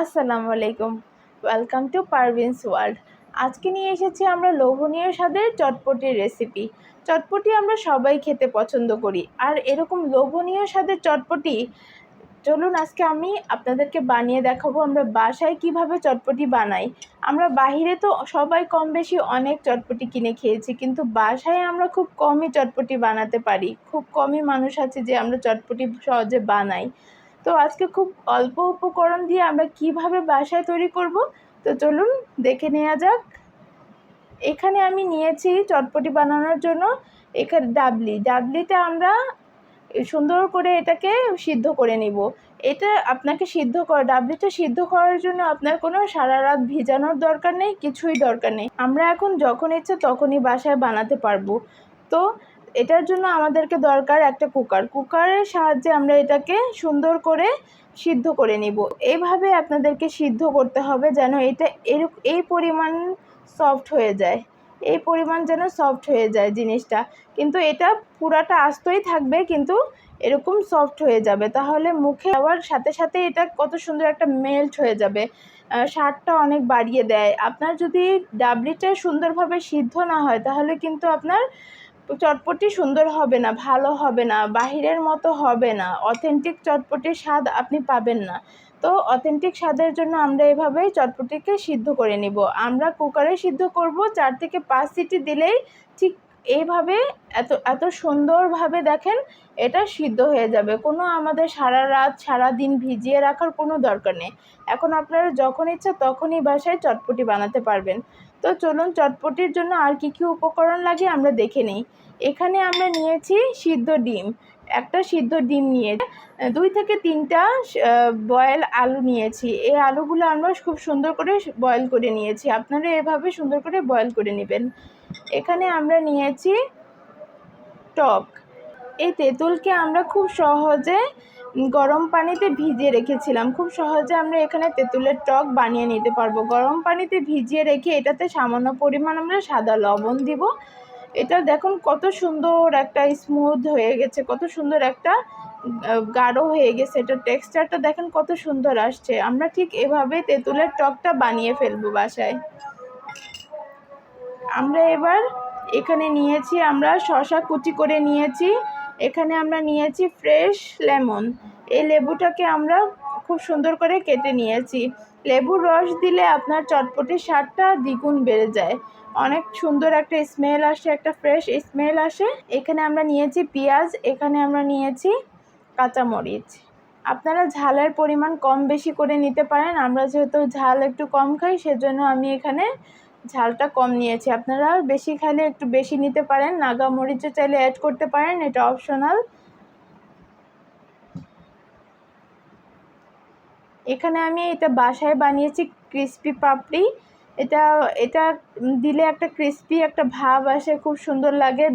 আসসালামু আলাইকুম welcome to Parveen's world আজকে নিয়ে এসেছি আমরা লোভনীয় স্বাদের চটপটির রেসিপি চটপটি আমরা সবাই খেতে পছন্দ করি। আর এরকম লোভনীয় স্বাদের চটপটি, চলুন আজকে আমি আপনাদেরকে বানিয়ে দেখাবো আমরা বাসায় কীভাবে চটপটি বানাই। আমরা বাহিরে তো সবাই কম বেশি অনেক চটপটি কিনে খেয়েছি, কিন্তু বাসায় আমরা খুব কমই চটপটি বানাতে পারি। খুব কমই মানুষ আছে যে আমরা চটপটি সহজে বানাই। তো আজকে খুব অল্প উপকরণ দিয়ে আমরা কীভাবে বাসায় তৈরি করব, তো চলুন দেখে নেওয়া যাক। এখানে আমি নিয়েছি চটপটি বানানোর জন্য এখানে ডাবলি। ডাবলিটা আমরা সুন্দর করে এটাকে সিদ্ধ করে নিব। এটা আপনাকে সিদ্ধ করা ডাবলিটা সিদ্ধ করার জন্য আপনার কোনো সারা রাত ভিজানোর দরকার নেই, কিছুই দরকার নেই। আমরা এখন যখন ইচ্ছে তখনই বাসায় বানাতে পারব। তো এটার জন্য আমাদেরকে দরকার একটা কুকার। কুকারের সাহায্যে আমরা এটাকে সুন্দর করে সিদ্ধ করে নিব। এইভাবে আপনাদেরকে সিদ্ধ করতে হবে যেন এটা এই পরিমাণ সফট হয়ে যায়। এই পরিমাণ যেন সফট হয়ে যায় জিনিসটা। কিন্তু এটা পুরাটা আস্তই থাকবে, কিন্তু এরকম সফট হয়ে যাবে। তাহলে মুখে আবার সাথে সাথে এটা কত সুন্দর একটা মেল্ট হয়ে যাবে। স্বাদটা অনেক বাড়িয়ে দেয়। আপনার যদি ডাবলিটা সুন্দরভাবে সিদ্ধ না হয়, তাহলে কিন্তু আপনার চটপটি সুন্দর হবে না, ভালো হবে না, বাহিরের মতো হবে না অথেন্টিক চটপটির স্বাদ আপনি পাবেন না। তো অথেন্টিক স্বাদের জন্য আমরা এভাবেই চটপটিকে সিদ্ধ করে নিব। আমরা কুকারে সিদ্ধ করব, চার থেকে পাঁচ সিটি দিলেই ঠিক এইভাবে এত এত সুন্দরভাবে দেখেন এটা সিদ্ধ হয়ে যাবে। কোনো আমাদের সারা রাত, সারা দিন ভিজিয়ে রাখার কোনো দরকার নেই। এখন আপনারা যখন ইচ্ছা তখনই বাসায় চটপটি বানাতে পারবেন। তো চলুন চটপটির জন্য আর কি কি উপকরণ লাগে আমরা দেখে নিই। এখানে আমরা নিয়েছি সিদ্ধ ডিম। একটা সিদ্ধ ডিম নিয়ে দুই থেকে তিনটা বয়েল আলু নিয়েছি। এই আলুগুলো আমরা খুব সুন্দর করে বয়েল করে নিয়েছি। আপনারা এভাবে সুন্দর করে বয়েল করে নেবেন। এখানে আমরা নিয়েছি টক। এই তেঁতুলকে আমরা খুব সহজে গরম পানিতে ভিজিয়ে রেখেছিলাম। খুব সহজে আমরা এখানে তেঁতুলের টক বানিয়ে নিতে পারব। গরম পানিতে ভিজিয়ে রেখে এটাতে সামান্য পরিমাণ আমরা সাদা লবণ দিব। এটা দেখুন কত সুন্দর একটা স্মুথ হয়ে গেছে, কত সুন্দর একটা গাঢ় হয়ে গেছে। এটা টেক্সচারটা দেখেন কত সুন্দর আসছে। আমরা ঠিক এভাবে তেঁতুলের টকটা বানিয়ে ফেলব বাসায়। আমরা এবার এখানে নিয়েছি, আমরা শশা কুচি করে নিয়েছি। এখানে আমরা নিয়েছি ফ্রেশ লেমন এই লেবুটাকে আমরা খুব সুন্দর করে কেটে নিয়েছি। লেবুর রস দিলে আপনার চটপটির স্বাদটা দ্বিগুণ বেড়ে যায়। অনেক সুন্দর একটা স্মেল আসে, একটা ফ্রেশ স্মেল আসে। এখানে আমরা নিয়েছি পেঁয়াজ, এখানে আমরা নিয়েছি কাঁচামরিচ। আপনারা ঝালের পরিমাণ কম বেশি করে নিতে পারেন। আমরা যেহেতু ঝাল একটু কম খাই, সেজন্য আমি এখানে ঝালটা কম নিয়েছি। আপনারা বেশি খাইলে একটু বেশি নিতে পারেন। নাগা মরিচও চাইলে অ্যাড করতে পারেন। এটা অপশনাল এখানে আমি এটা বাসায় বানিয়েছি ক্রিস্পি পাপড়ি। এটা এটা দিলে একটা ক্রিস্পি একটা ভাব আসে, খুব সুন্দর লাগে।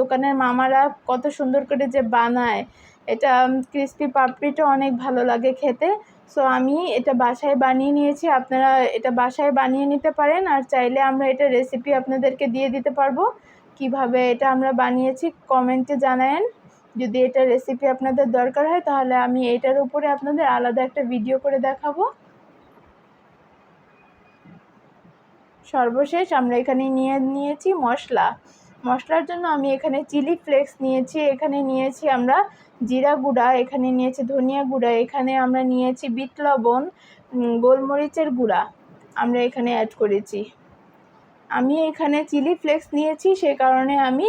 দোকানের মামারা কত সুন্দর করে যে বানায়। এটা ক্রিস্পি পাপড়িটা অনেক ভালো লাগে খেতে। সো আমি এটা বাসায় বানিয়ে নিয়েছি। আপনারা এটা বাসায় বানিয়ে নিতে পারেন। আর চাইলে আমরা এটা রেসিপি আপনাদেরকে দিয়ে দিতে পারব। কীভাবে এটা আমরা বানিয়েছি কমেন্টে জানায়েন। যদি এটা রেসিপি আপনাদের দরকার হয়, তাহলে আমি এটার উপরে আপনাদের আলাদা একটা ভিডিও করে দেখাবো। সর্বশেষ আমরা এখানে নিয়ে নিয়েছি মশলা। মশলার জন্য আমি এখানে চিলি ফ্লেক্স নিয়েছি, এখানে নিয়েছি আমরা জিরা গুঁড়া, এখানে নিয়েছি ধনিয়া গুঁড়া, এখানে আমরা নিয়েছি বিট লবণ গোলমরিচের গুঁড়া আমরা এখানে অ্যাড করেছি। আমি এখানে চিলি ফ্লেক্স নিয়েছি, সে কারণে আমি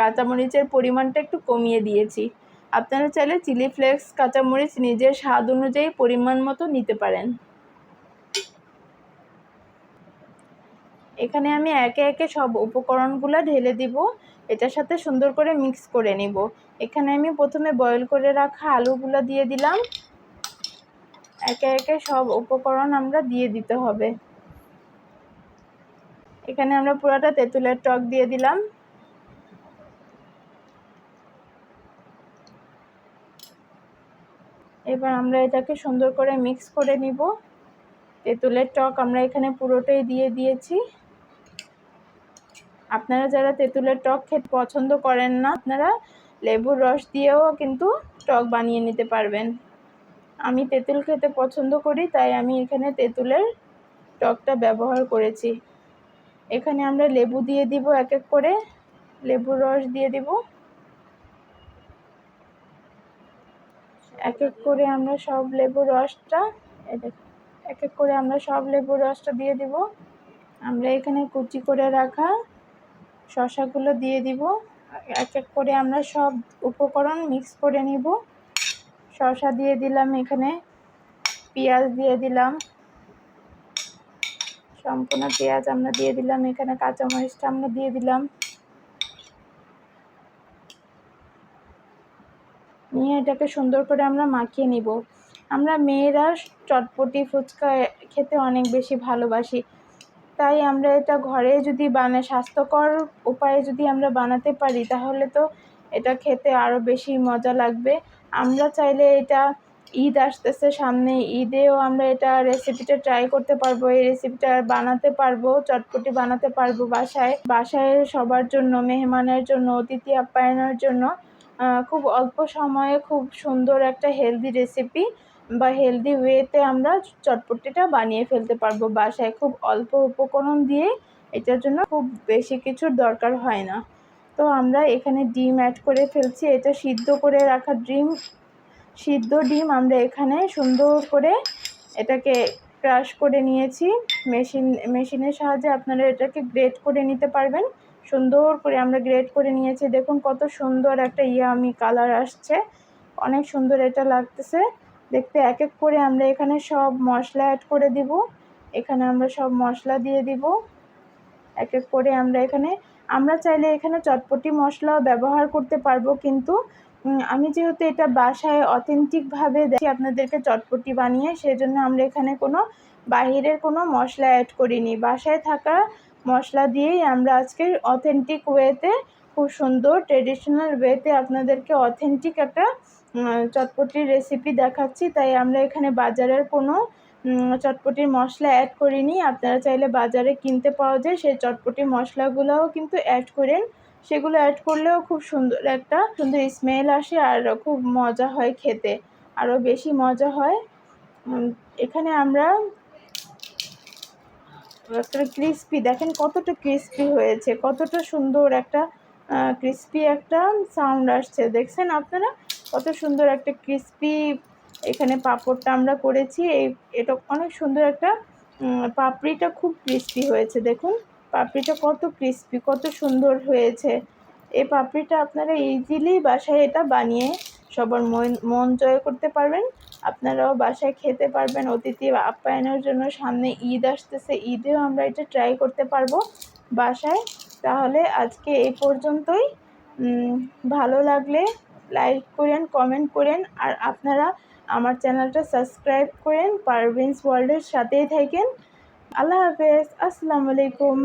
কাঁচামরিচের পরিমাণটা একটু কমিয়ে দিয়েছি। আপনারা চাইলে চিলি ফ্লেক্স, কাঁচামরিচ নিজের স্বাদ অনুযায়ী পরিমাণ মতো নিতে পারেন। এখানে আমি একে একে সব উপকরণগুলো ঢেলে দিব। এটার সাথে সুন্দর করে মিক্স করে নিব। এখানে আমি প্রথমে বয়েল করে রাখা আলুগুলো দিয়ে দিলাম। একে একে সব উপকরণ আমরা দিয়ে দিতে হবে। এখানে আমরা পুরোটা তেঁতুলের টক দিয়ে দিলাম। এবার আমরা এটাকে সুন্দর করে মিক্স করে নিব। তেঁতুলের টক আমরা এখানে পুরোটাই দিয়ে দিয়েছি। আপনারা যারা তেঁতুলের টক খেতে পছন্দ করেন না, আপনারা লেবুর রস দিয়েও কিন্তু টক বানিয়ে নিতে পারবেন। আমি তেঁতুল খেতে পছন্দ করি, তাই আমি এখানে তেঁতুলের টকটা ব্যবহার করেছি। এখানে আমরা লেবু দিয়ে দিব এক এক করে। লেবুর রস দিয়ে দিব। এক এক করে আমরা সব লেবুর রসটা এক এক করে আমরা সব লেবুর রসটা দিয়ে দিব। আমরা এখানে কুচি করে রাখা শশাগুলো দিয়ে দিব। এক এক করে আমরা সব উপকরণ মিক্স করে নিব। শশা দিয়ে দিলাম এখানে, পেঁয়াজ দিয়ে দিলাম। সম্পূর্ণ পেঁয়াজ আমরা দিয়ে দিলাম, এখানে কাঁচামরিচটা আমরা দিয়ে দিলাম। নিয়ে এটাকে সুন্দর করে আমরা মাখিয়ে নিব। আমরা মেয়েরা চটপটি ফুচকা খেতে অনেক বেশি ভালোবাসি। তাই আমরা এটা ঘরে যদি বানা স্বাস্থ্যকর উপায়ে যদি আমরা বানাতে পারি, তাহলে তো এটা খেতে আরও বেশি মজা লাগবে। আমরা চাইলে এটা ঈদ আসতেছে, সামনে ঈদেও আমরা এটা রেসিপিটা ট্রাই করতে পারব। এই রেসিপিটা বানাতে পারব, চটপটি বানাতে পারব বাসায়। বাসায় সবার জন্য, মেহমানের জন্য, অতিথি আপ্যায়নের জন্য। খুব অল্প সময়ে খুব সুন্দর একটা হেলদি রেসিপি বা হেলদি ওয়েতে আমরা চটপটিটা বানিয়ে ফেলতে পারব বাসায়। খুব অল্প উপকরণ দিয়ে এটার জন্য খুব বেশি কিছুর দরকার হয় না। তো আমরা এখানে ডিম অ্যাড করে ফেলছি। এটা সিদ্ধ করে রাখা ডিম, সিদ্ধ ডিম আমরা এখানে সুন্দর করে এটাকে ক্রাশ করে নিয়েছি। মেশিন মেশিনের সাহায্যে আপনারা এটাকে গ্রেট করে নিতে পারবেন। সুন্দর করে আমরা গ্রেড করে নিয়েছি। দেখুন কত সুন্দর একটা ইয়ামি কালার আসছে। অনেক সুন্দর এটা লাগতেছে। দেখতে এক এক করে আমরা এখানে সব মশলা অ্যাড করে দিব। এখানে আমরা সব মশলা দিয়ে দিব। এক এক করে আমরা এখানে, আমরা চাইলে এখানে চটপটি মশলাও ব্যবহার করতে পারব, কিন্তু আমি যেহেতু এটা বাসায় অথেন্টিকভাবে দেখি, আপনাদেরকে চটপটি বানিয়ে, সেজন্য আমরা এখানে কোনো বাহিরের কোনো মশলা অ্যাড করিনি। বাসায় থাকা মশলা দিয়েই আমরা আজকে অথেন্টিক ওয়েতে খুব সুন্দর ট্রেডিশনাল ওয়েতে আপনাদেরকে অথেন্টিক একটা চটপটির রেসিপি দেখাচ্ছি। তাই আমরা এখানে বাজারের কোনো চটপটির মশলা অ্যাড করিনি। আপনারা চাইলে বাজারে কিনতে পাওয়া যায়। সেই চটপটির মশলাগুলোও কিন্তু অ্যাড করেন। সেগুলো অ্যাড করলেও খুব সুন্দর একটা, সুন্দর স্মেল আসে আর খুব মজা হয় খেতে। আরও বেশি মজা হয়। এখানে আমরা একটা ক্রিস্পি দেখেন কতটা ক্রিস্পি হয়েছে, কতটা সুন্দর একটা ক্রিস্পি একটা সাউন্ড আসছে। দেখছেন আপনারা? কত সুন্দর একটা ক্রিস্পি এখানে পাঁপড়টা আমরা করেছি। এই, এটা অনেক সুন্দর একটা পাপড়িটা খুব ক্রিস্পি হয়েছে। দেখুন, পাপড়িটা কত ক্রিস্পি কত সুন্দর হয়েছে। এই পাপড়িটা আপনারা ইজিলি বাসায় এটা বানিয়ে সবার মন মন জয় করতে পারবেন। আপনারাও বাসায় খেতে পারবেন। অতিথি আপ্যায়নের জন্য সামনে ঈদ আসতেছে। ঈদেও আমরা এটা ট্রাই করতে পারব বাসায়। তাহলে আজকে এই পর্যন্তই। ভালো লাগলে লাইক করেন কমেন্ট করেন। আর আপনারা আমার চ্যানেলটা সাবস্ক্রাইব করেন। পারভিন্স ওয়ার্ল্ডের সাথেই থাকেন। আল্লাহ হাফেজ। আসসালামু আলাইকুম।